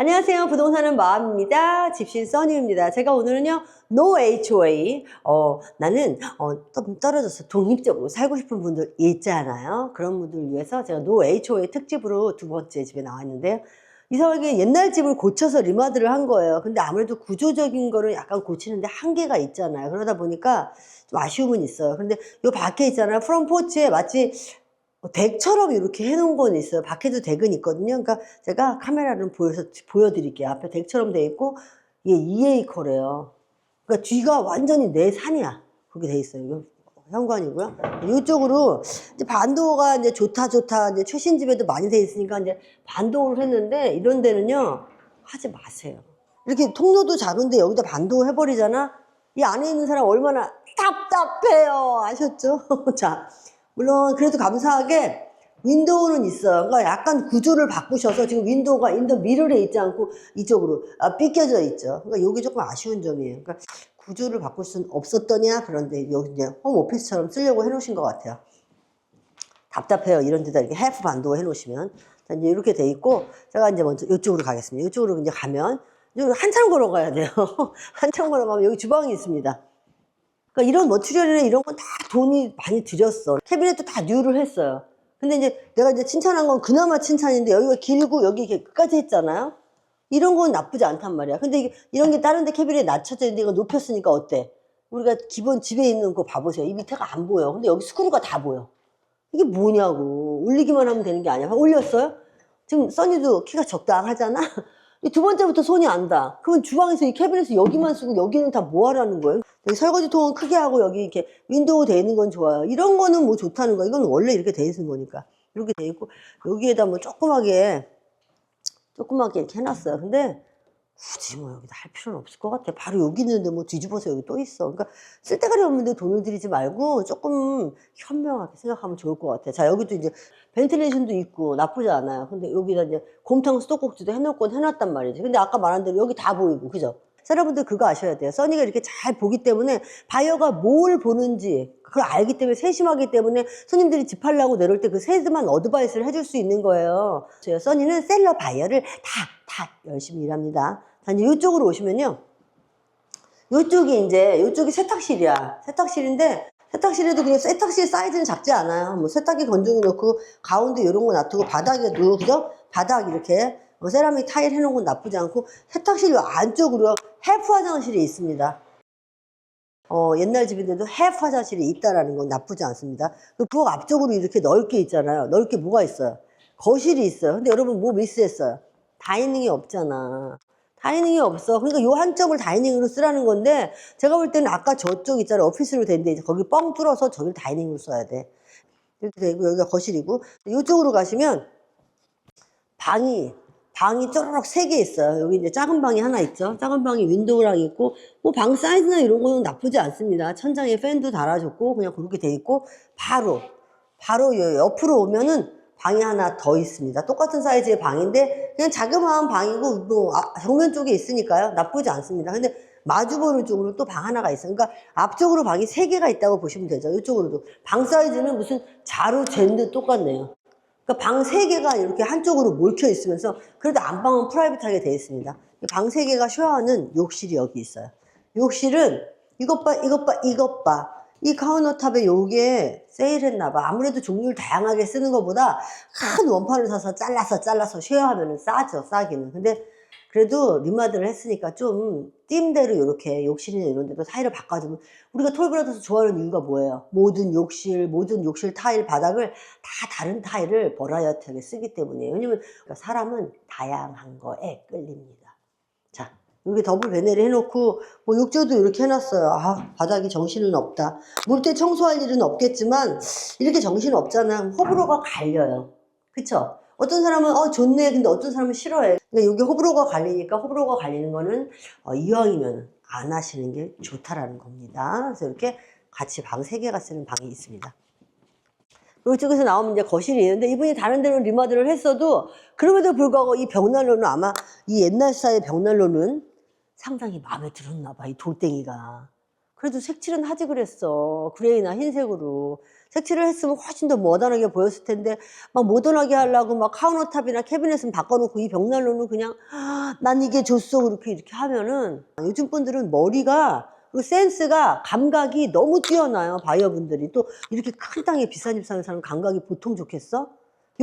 안녕하세요. 부동산은 마음입니다. 집신 써니입니다. 제가 오늘은요, No HOA. 어, 나는, 어, 좀 떨어져서 독립적으로 살고 싶은 분들 있잖아요. 그런 분들을 위해서 제가 No HOA 특집으로 두 번째 집에 나왔는데요. 이상하게 옛날 집을 고쳐서 리마드를 한 거예요. 근데 아무래도 구조적인 거를 약간 고치는데 한계가 있잖아요. 그러다 보니까 좀 아쉬움은 있어요. 근데 요 밖에 있잖아요. 프롬 포치에 마치 덱처럼 이렇게 해놓은 건 있어요. 밖에도 덱은 있거든요. 그러니까 제가 카메라를 보여서 보여드릴게요. 앞에 덱처럼 돼 있고 이게 EA 컬이에요. 그러니까 뒤가 완전히 내 산이야. 그렇게 돼 있어요. 이거 현관이고요. 이쪽으로 이제 반도가 이제 좋다 좋다 이제 최신 집에도 많이 돼 있으니까 이제 반도를 했는데 이런 데는요 하지 마세요. 이렇게 통로도 작은데 여기다 반도 해버리잖아. 이 안에 있는 사람 얼마나 답답해요. 아셨죠? 자. 물론 그래도 감사하게 윈도우는 있어요. 그러니까 약간 구조를 바꾸셔서 지금 윈도우가 인더 미러에 있지 않고 이쪽으로 아, 삐껴져 있죠. 그러니까 이게 조금 아쉬운 점이에요. 그러니까 구조를 바꿀 수는 없었더냐 그런데 여기 이제 홈 오피스처럼 쓰려고 해놓으신 것 같아요. 답답해요. 이런 데다 이렇게 해프 반도 해놓으시면 자, 이제 이렇게 돼 있고 제가 이제 먼저 이쪽으로 가겠습니다. 이쪽으로 이제 가면 이쪽으로 한참 걸어가야 돼요. 한참 걸어가면 여기 주방이 있습니다. 그러니까 이런 머티리얼이나 이런 건 다 돈이 많이 들였어. 캐비넷도 다 뉴를 했어요. 근데 이제 내가 이제 칭찬한 건 그나마 칭찬인데 여기가 길고 여기 이렇게 끝까지 했잖아요. 이런 건 나쁘지 않단 말이야. 근데 이게 이런 게 다른 데 캐비넷 낮춰져 있는데 이거 높였으니까 어때? 우리가 기본 집에 있는 거 봐보세요. 이 밑에가 안 보여. 근데 여기 스크루가 다 보여. 이게 뭐냐고. 올리기만 하면 되는 게 아니야. 올렸어요? 지금 써니도 키가 적당하잖아? 이두 번째부터 손이 안다. 그러면 주방에서 이 캐비넷을 여기만 쓰고 여기는 다 뭐 하라는 거예요? 여기 설거지 통은 크게 하고 여기 이렇게 윈도우 돼 있는 건 좋아요. 이런 거는 뭐 좋다는 거야. 이건 원래 이렇게 돼 있는 거니까. 이렇게 돼 있고 여기에다 뭐 조그맣게 조그맣게 이렇게 해놨어요. 근데 굳이 뭐 여기다 할 필요는 없을 것 같아. 바로 여기 있는데 뭐 뒤집어서 여기 또 있어. 그러니까 쓸데가리 없는데 돈을 들이지 말고 조금 현명하게 생각하면 좋을 것 같아. 자, 여기도 이제 벤틸레이션도 있고 나쁘지 않아요. 근데 여기다 이제 곰탕 수도꼭지도 해놓고 해놨단 말이지. 근데 아까 말한 대로 여기 다 보이고, 그죠? 자, 여러분들 그거 아셔야 돼요. 써니가 이렇게 잘 보기 때문에 바이어가 뭘 보는지 그걸 알기 때문에 세심하기 때문에 손님들이 집 팔려고 내려올 때 그 세심한 어드바이스를 해줄 수 있는 거예요. 저희 써니는 셀러 바이어를 다, 다 열심히 일합니다. 자, 이제 이쪽으로 오시면요. 이쪽이 이제, 이쪽이 세탁실이야. 세탁실인데, 세탁실에도 그냥 세탁실 사이즈는 작지 않아요. 뭐 세탁기 건조기 넣고, 가운데 이런 거 놔두고, 바닥에도, 그죠? 바닥 이렇게, 뭐 세라믹 타일 해놓은 건 나쁘지 않고, 세탁실 안쪽으로 헬프 화장실이 있습니다. 어, 옛날 집인데도 헬프 화장실이 있다라는 건 나쁘지 않습니다. 그 부엌 앞쪽으로 이렇게 넓게 있잖아요. 넓게 뭐가 있어요? 거실이 있어요. 근데 여러분 뭐 미스했어요? 다이닝이 없잖아. 다이닝이 없어. 그러니까 요 한쪽을 다이닝으로 쓰라는 건데 제가 볼 때는 아까 저쪽 있잖아 오피스로 된데 이제 거기 뻥 뚫어서 저기를 다이닝으로 써야 돼. 이렇게 되고 여기가 거실이고 이쪽으로 가시면 방이 방이 쪼르륵 세 개 있어요. 여기 이제 작은 방이 하나 있죠. 작은 방이 윈도우랑 있고 뭐 방 사이즈나 이런 거는 나쁘지 않습니다. 천장에 팬도 달아줬고 그냥 그렇게 돼 있고 바로 바로 요 옆으로 오면은 방이 하나 더 있습니다. 똑같은 사이즈의 방인데 그냥 자그마한 방이고 뭐 아, 정면 쪽에 있으니까요. 나쁘지 않습니다. 근데 마주보는 쪽으로 또 방 하나가 있어요. 그러니까 앞쪽으로 방이 세 개가 있다고 보시면 되죠. 이쪽으로도 방 사이즈는 무슨 자루 젠드 똑같네요. 그러니까 방 세 개가 이렇게 한쪽으로 몰켜 있으면서 그래도 안방은 프라이빗하게 되어 있습니다. 방 세 개가 쉐어하는 욕실이 여기 있어요. 욕실은 이것 봐, 이것 봐, 이것 봐. 이 카운터탑에 요게 세일했나 봐. 아무래도 종류를 다양하게 쓰는 것보다 큰 원판을 사서 잘라서 잘라서 쉐어하면 싸죠, 싸기는. 근데 그래도 리마드를 했으니까 좀 띠임대로 이렇게 욕실이나 이런 데도 타일을 바꿔주면 우리가 톨브라더스 좋아하는 이유가 뭐예요? 모든 욕실, 모든 욕실 타일 바닥을 다 다른 타일을 버라이어티하게 쓰기 때문이에요. 왜냐면 사람은 다양한 거에 끌립니다. 자, 여기 더블 베네를 해놓고 뭐 욕조도 이렇게 해놨어요. 아 바닥이 정신은 없다. 물 때 청소할 일은 없겠지만 이렇게 정신 없잖아. 호불호가 갈려요. 그쵸? 어떤 사람은 어 좋네 근데 어떤 사람은 싫어해. 그러니까 여기 호불호가 갈리니까 호불호가 갈리는 거는 어, 이왕이면 안 하시는 게 좋다라는 겁니다. 그래서 이렇게 같이 방 세 개가 쓰는 방이 있습니다. 그리고 이쪽에서 나오면 이제 거실이 있는데 이분이 다른 데로 리마드를 했어도 그럼에도 불구하고 이 벽난로는 아마 이 옛날 스타일의 벽난로는 상당히 마음에 들었나 봐, 이 돌덩이가. 그래도 색칠은 하지 그랬어. 그레이나 흰색으로. 색칠을 했으면 훨씬 더 모던하게 보였을 텐데 막 모던하게 하려고 막 카운터탑이나 캐비넷은 바꿔놓고 이 벽난로는 그냥 아, 난 이게 좋소 그렇게 이렇게 하면은 요즘 분들은 머리가 그리고 센스가 감각이 너무 뛰어나요 바이어 분들이 또 이렇게 큰 땅에 비싼 집 사는 사람 감각이 보통 좋겠어?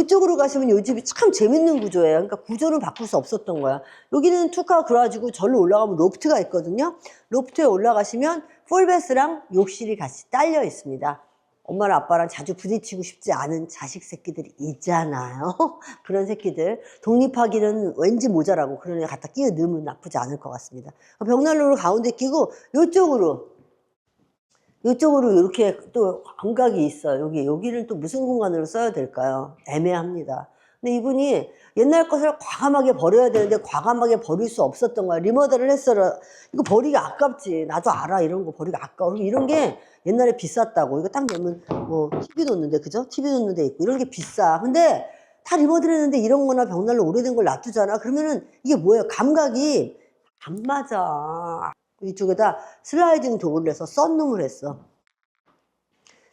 이쪽으로 가시면 이 집이 참 재밌는 구조예요. 그러니까 구조는 바꿀 수 없었던 거야. 여기는 투카 그래가지고 절로 올라가면 로프트가 있거든요. 로프트에 올라가시면 풀베스랑 욕실이 같이 딸려 있습니다. 엄마랑 아빠랑 자주 부딪히고 싶지 않은 자식 새끼들이 있잖아요. 그런 새끼들. 독립하기는 왠지 모자라고 그런 애 갖다 끼워 넣으면 나쁘지 않을 것 같습니다. 벽난로를 가운데 끼고 이쪽으로 이쪽으로 이렇게 또 감각이 있어요. 여기, 여기를 또 무슨 공간으로 써야 될까요? 애매합니다. 근데 이분이 옛날 것을 과감하게 버려야 되는데 과감하게 버릴 수 없었던 거야. 리모델을 했어라. 이거 버리기 아깝지. 나도 알아. 이런 거 버리기 아까워. 이런 게 옛날에 비쌌다고. 이거 딱 내면 뭐 TV 놓는데, 그죠? TV 놓는 데 있고. 이런 게 비싸. 근데 다 리모델 했는데 이런 거나 벽난로 오래된 걸 놔두잖아. 그러면은 이게 뭐예요? 감각이 안 맞아. 이쪽에다 슬라이딩 도구를 해서 썬룸을 했어.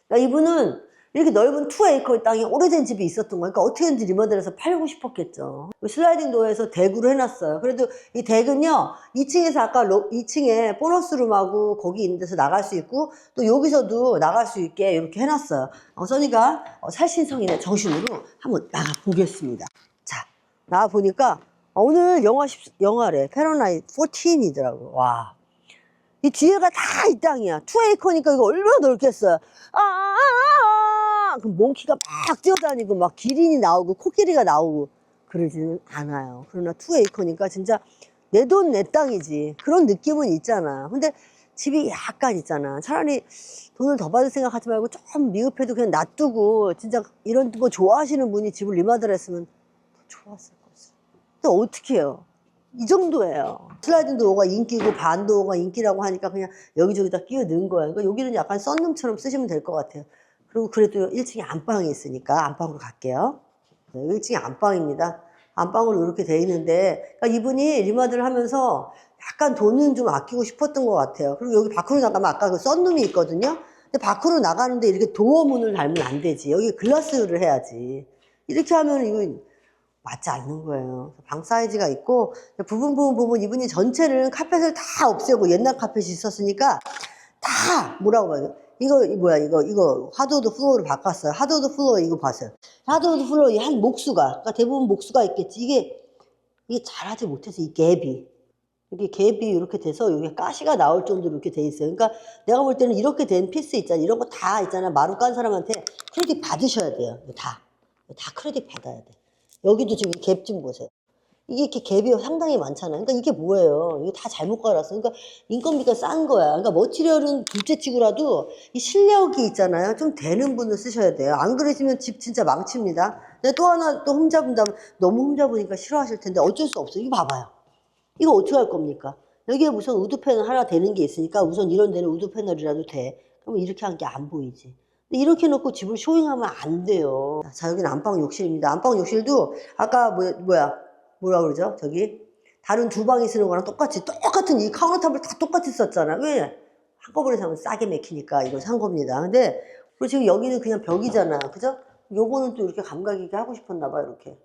그러니까 이분은 이렇게 넓은 투 에이커 땅에 오래된 집이 있었던 거니까 어떻게든지 리모델해서 팔고 싶었겠죠. 슬라이딩 도어에서 대구를 해놨어요. 그래도 이 덱은요, 2층에서 아까 2층에 보너스룸하고 거기 있는 데서 나갈 수 있고 또 여기서도 나갈 수 있게 이렇게 해놨어요. 어, 써니가 어, 살신성인의 정신으로 한번 나가 보겠습니다. 자, 나가 보니까 어, 오늘 영하 10, 영하래. 페런라이트 14이더라고. 와. 이 뒤에가 다 이 땅이야. 투에이커니까 이거 얼마나 넓겠어요. 아, 아, 아, 아. 그럼 몽키가 막 뛰어다니고 막 기린이 나오고 코끼리가 나오고 그러지는 않아요. 그러나 투에이커니까 진짜 내 돈 내 땅이지. 그런 느낌은 있잖아. 근데 집이 약간 있잖아. 차라리 돈을 더 받을 생각하지 말고 좀 미흡해도 그냥 놔두고 진짜 이런 거 좋아하시는 분이 집을 리마들 했으면 더 좋았을 거지. 근데 어떻게 해요? 이 정도예요. 슬라이딩 도어가 인기고 반 도어가 인기라고 하니까 그냥 여기저기 다 끼워 넣은 거예요. 그러니까 여기는 약간 썬룸처럼 쓰시면 될 것 같아요. 그리고 그래도 1층에 안방이 있으니까 안방으로 갈게요. 네, 1층에 안방입니다. 안방으로 이렇게 돼 있는데 그러니까 이분이 리마드를 하면서 약간 돈은 좀 아끼고 싶었던 것 같아요. 그리고 여기 밖으로 나가면 아까 그 썬룸이 있거든요. 근데 밖으로 나가는데 이렇게 도어 문을 달면 안 되지. 여기 글라스를 해야지. 이렇게 하면 이거 맞지 않는 거예요. 방 사이즈가 있고 부분 부분 부분 이분이 전체를 카펫을 다 없애고 옛날 카펫이 있었으니까 다 뭐라고 봐요. 이거 이 뭐야 이거 이거 하드우드 플로어를 바꿨어요. 하드우드 플로어 이거 봤어요. 하드우드 플로어 이한 목수가 그러니까 대부분 목수가 있겠지. 이게 이게 잘하지 못해서 이 갭이 이게 갭이 이렇게 돼서 여기 가시가 나올 정도로 이렇게 돼 있어요. 그러니까 내가 볼 때는 이렇게 된 피스 있잖아. 이런 거 다 있잖아. 마루 깐 사람한테 크레딧 받으셔야 돼요. 다. 다 크레딧 받아야 돼. 여기도 지금 갭 좀 보세요. 이게 이렇게 갭이 상당히 많잖아요. 그러니까 이게 뭐예요? 이거 다 잘못 갈았어. 그러니까 인건비가 싼 거야. 그러니까 머티리얼은 둘째 치고라도 이 실력이 있잖아요. 좀 되는 분을 쓰셔야 돼요. 안 그러시면 집 진짜 망칩니다. 근데 또 하나 또 흠잡은다면 너무 흠잡으니까 싫어하실 텐데 어쩔 수 없어요. 이거 봐봐요. 이거 어떻게 할 겁니까? 여기에 무슨 우드 패널 하나 되는 게 있으니까 우선 이런 데는 우드 패널이라도 돼. 그러면 이렇게 한 게 안 보이지. 이렇게 놓고 집을 쇼잉하면 안 돼요. 자, 여기는 안방 욕실입니다. 안방 욕실도 아까 뭐, 뭐야, 뭐라 그러죠? 저기 다른 두 방이 쓰는 거랑 똑같이 똑같은 이 카운터탑을 다 똑같이 썼잖아. 왜? 한꺼번에 사면 싸게 맥히니까 이걸 산 겁니다. 근데 그리고 지금 여기는 그냥 벽이잖아. 그죠? 요거는 또 이렇게 감각 있게 하고 싶었나 봐, 이렇게.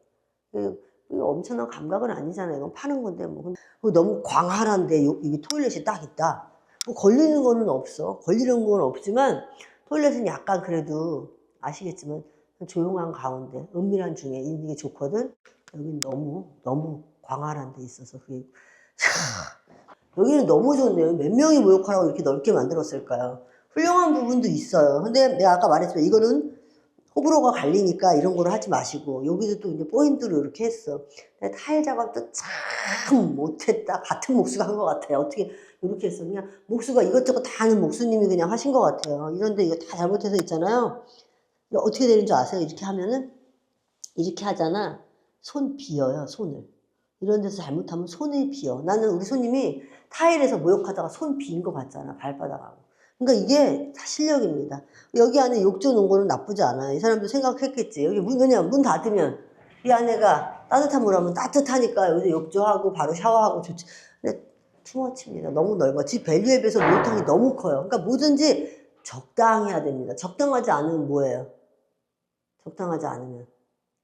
이거 엄청난 감각은 아니잖아요. 이건 파는 건데 뭐. 너무 광활한데 요- 이게 토일렛이 딱 있다. 뭐 걸리는 거는 없어. 걸리는 건 없지만 토일렛은 약간 그래도 아시겠지만 조용한 가운데 은밀한 중에 있는 게 좋거든. 여긴 너무 너무 광활한 데 있어서 그게 차, 여기는 너무 좋네요. 몇 명이 모욕하라고 이렇게 넓게 만들었을까요? 훌륭한 부분도 있어요. 근데 내가 아까 말했지만 이거는 호불호가 갈리니까 이런 거를 하지 마시고 여기도 또 이제 포인트로 이렇게 했어. 근데 타일 작업도 참 못했다. 같은 목수가 한 것 같아요. 어떻게 이렇게 했어. 그냥 목수가 이것저것 다 하는 목수님이 그냥 하신 것 같아요. 이런데 이거 다 잘못해서 있잖아요. 어떻게 되는 줄 아세요? 이렇게 하면은 이렇게 하잖아. 손 비어요, 손을. 이런 데서 잘못하면 손을 비어. 나는 우리 손님이 타일에서 모욕하다가 손 비인 거 봤잖아, 발바닥하고. 그러니까 이게 다 실력입니다. 여기 안에 욕조 놓은 거는 나쁘지 않아요. 이 사람도 생각했겠지. 여기 문, 그냥 문 닫으면 이 안에가 따뜻한 물 하면 따뜻하니까 여기서 욕조하고 바로 샤워하고 좋지. 투머치입니다. 너무 넓어. 집 밸류에 비해서 목욕탕이 너무 커요. 그러니까 뭐든지 적당해야 됩니다. 적당하지 않으면 뭐예요? 적당하지 않으면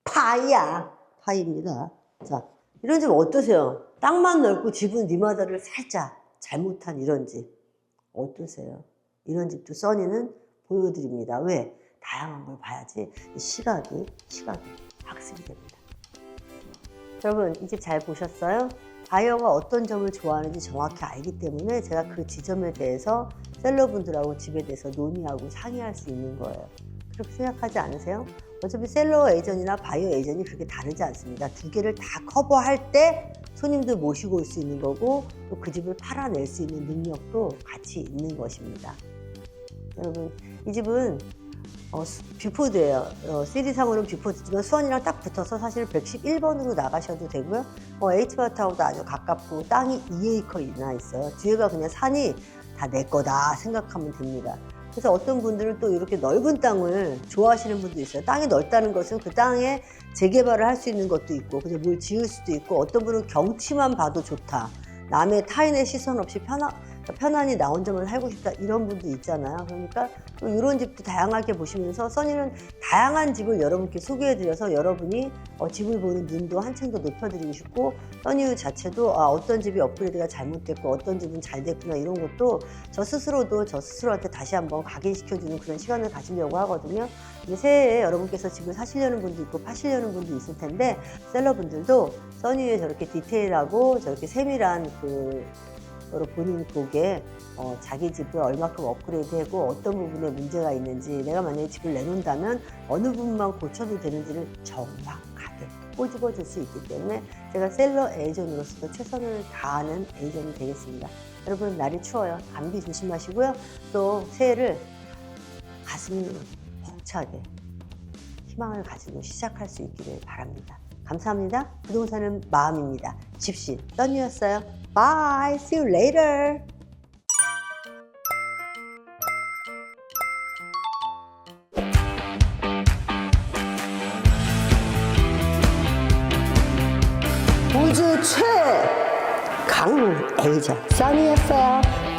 파이야. 파이입니다. 자, 이런 집 어떠세요? 땅만 넓고 집은 리마다를 살짝 잘못한 이런 집. 어떠세요? 이런 집도 써니는 보여드립니다. 왜? 다양한 걸 봐야지 이 시각이, 시각이 학습이 됩니다. 여러분, 이 집 잘 보셨어요? 바이어가 어떤 점을 좋아하는지 정확히 알기 때문에 제가 그 지점에 대해서 셀러분들하고 집에 대해서 논의하고 상의할 수 있는 거예요. 그렇게 생각하지 않으세요? 어차피 셀러 에이전이나 바이어 에이전이 그렇게 다르지 않습니다. 두 개를 다 커버할 때 손님들 모시고 올 수 있는 거고 또 그 집을 팔아낼 수 있는 능력도 같이 있는 것입니다. 여러분, 이 집은 어, 수- 뷰포드예요. 어, CD상으로는 뷰포드지만 수원이랑 딱 붙어서 사실 111번으로 나가셔도 되고요. 어, H바타하고도 아주 가깝고 땅이 2에이커이나 있어요. 뒤에가 그냥 산이 다 내 거다 생각하면 됩니다. 그래서 어떤 분들은 또 이렇게 넓은 땅을 좋아하시는 분도 있어요. 땅이 넓다는 것은 그 땅에 재개발을 할 수 있는 것도 있고, 그냥 뭘 지을 수도 있고, 어떤 분은 경치만 봐도 좋다. 남의 타인의 시선 없이 편하, 편안히 나 혼자만 살고 싶다. 이런 분도 있잖아요. 그러니까 또 이런 집도 다양하게 보시면서 써니는 다양한 집을 여러분께 소개해드려서 여러분이 어, 집을 보는 눈도 한층 더 높여드리고 싶고 써니 자체도 아, 어떤 집이 업그레이드가 잘못됐고 어떤 집은 잘 됐구나 이런 것도 저 스스로도 저 스스로한테 다시 한번 각인시켜주는 그런 시간을 가지려고 하거든요. 이제 새해에 여러분께서 집을 사시려는 분도 있고 파시려는 분도 있을 텐데 셀러분들도 써니에 저렇게 디테일하고 저렇게 세밀한 그 여러 본인 보기에 어, 자기 집을 얼마큼 업그레이드하고 어떤 부분에 문제가 있는지 내가 만약에 집을 내놓는다면 어느 부분만 고쳐도 되는지를 정확하게 꼬집어 줄 수 있기 때문에 제가 셀러 에이전으로서도 최선을 다하는 에이전이 되겠습니다. 여러분 날이 추워요. 감기 조심하시고요. 또 새해를 가슴이 벅차게 희망을 가지고 시작할 수 있기를 바랍니다. 감사합니다. 부동산은 마음입니다. 집신 썬이었어요. Bye. See you later. 에이전 써니였어요.